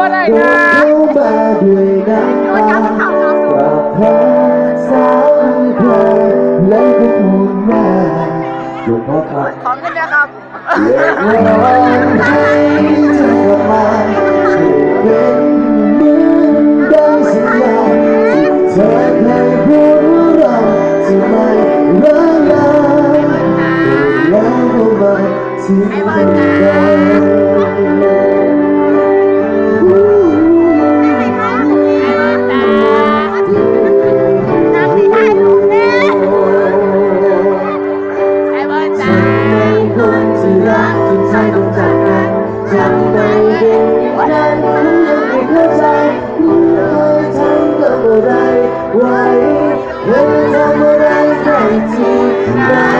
ว่าได้นะมาด้วยนะกับเธอสามเคยและก็พูดมาดูพ่อครับ ของกันนะครับเลี้ยงให้เธอกลัมาเป็นเหมือได้สัญญาเธอเคยพูดว่าเราจะไม่ร้างกันแล้วก็มาที่เธอ ต้องจากกันทำไมเย็นนั้นยังไม่เข้าใจเมื่อเธอทำอะไรไว้เธอทำอะไรได้จริงไหน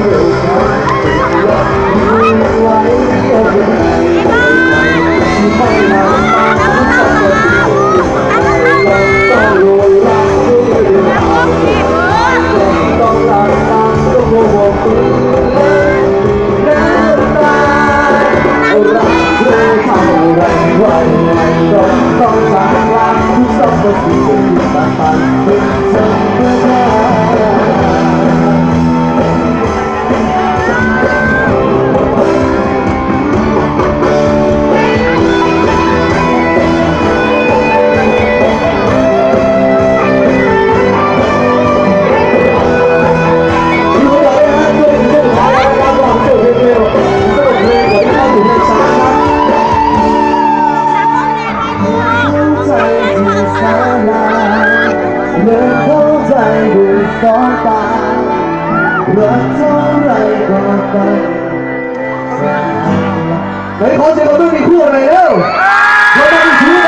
不好意 ก็ตายรักเท่าไรก็ตายเฮ้ขอเสียงปรบมือมีคู่อะไรเร็วเราต้องชู